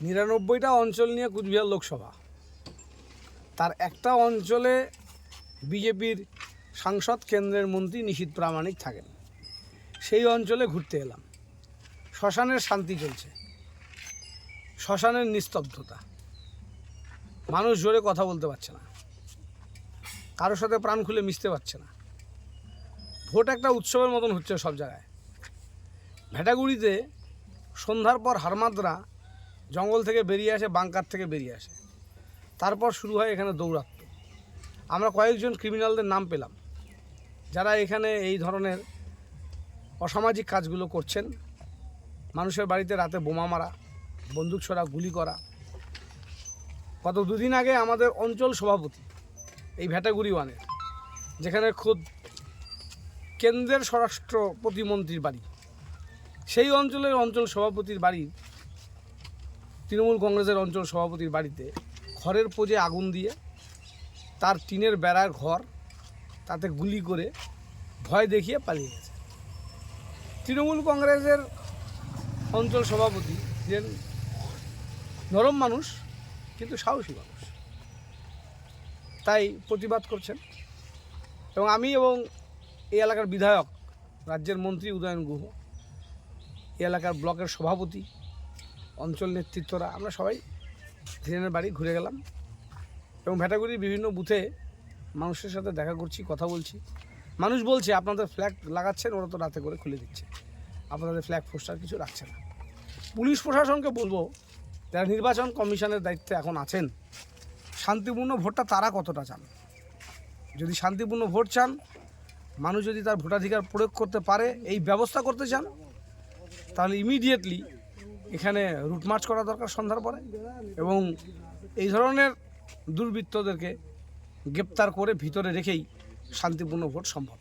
নিরানব্বইটা অঞ্চল নিয়ে কুচবিহার লোকসভা। তার একটা অঞ্চলে বিজেপির সাংসদ কেন্দ্রের মন্ত্রী নিশীত প্রামাণিক থাকেন। সেই অঞ্চলে ঘুরতে এলাম। শ্মশানের শান্তি চলছে। শ্মশানের নিস্তব্ধতা। মানুষ জোরে কথা বলতে পারছে না। কারোর সাথে প্রাণ খুলে মিশতে পারছে না। ভোট একটা উৎসবের মতন হচ্ছে সব জায়গায়। ভেটাগুড়িতে সন্ধ্যার পর হারমাদরা জঙ্গল থেকে বেরিয়ে আসে বাংকার থেকে বেরিয়ে আসে। তারপর শুরু হয় এখানে দৌরাত্ম। আমরা কয়েকজন ক্রিমিনালদের নাম পেলাম। যারা এখানে এই ধরনের অসামাজিক কাজগুলো করছেন। মানুষের বাড়িতে রাতে বোমা মারা, বন্দুক ছড়া, গুলি করা। গত দুদিন আগে আমাদের অঞ্চল সভাপতি এই ভেটাগুড়ি ওয়ানের, যেখানে খোদ কেন্দ্রের স্বরাষ্ট্র প্রতিমন্ত্রীর বাড়ি। সেই অঞ্চলের অঞ্চল সভাপতির বাড়ি তৃণমূল কংগ্রেসের অঞ্চল সভাপতির বাড়িতে খড়ের পোজে আগুন দিয়ে তার টিনের বেড়ার ঘর তাতে গুলি করে ভয় দেখিয়ে পালিয়ে গেছে। তৃণমূল কংগ্রেসের অঞ্চল সভাপতি যে নরম মানুষ, কিন্তু সাহসী মানুষ। তাই প্রতিবাদ করছেন এবং আমি এবং এই এলাকার বিধায়ক, রাজ্যের মন্ত্রী উদয়ন গুহ, এই এলাকার ব্লকের সভাপতি অঞ্চল নেতৃত্বরা, আমরা সবাই ধীরেনের বাড়ি ঘুরে গেলাম। এবং ভেটাগুড়ির বিভিন্ন বুথে মানুষের সাথে দেখা করছি, কথা বলছি। মানুষ বলছে, আপনাদের ফ্ল্যাগ লাগাচ্ছেন, ওরা তো রাতে করে খুলে দিচ্ছে। আপনাদের ফ্ল্যাগ পোস্টার কিছু রাখছে না। পুলিশ প্রশাসনকে বলব, যারা নির্বাচন কমিশনের দায়িত্বে এখন আছেন, শান্তিপূর্ণ ভোটটা তারা কতটা চান? যদি শান্তিপূর্ণ ভোট চান, মানুষ যদি তার ভোটাধিকার প্রয়োগ করতে পারে, এই ব্যবস্থা করতে চান, তাহলে ইমিডিয়েটলি এখানে রুট মার্চ করা দরকার সন্ধ্যার পরে এবং এই ধরনের দুর্বৃত্তদেরকে গ্রেপ্তার করে ভিতরে রেখেই শান্তিপূর্ণ ভোট সম্ভব।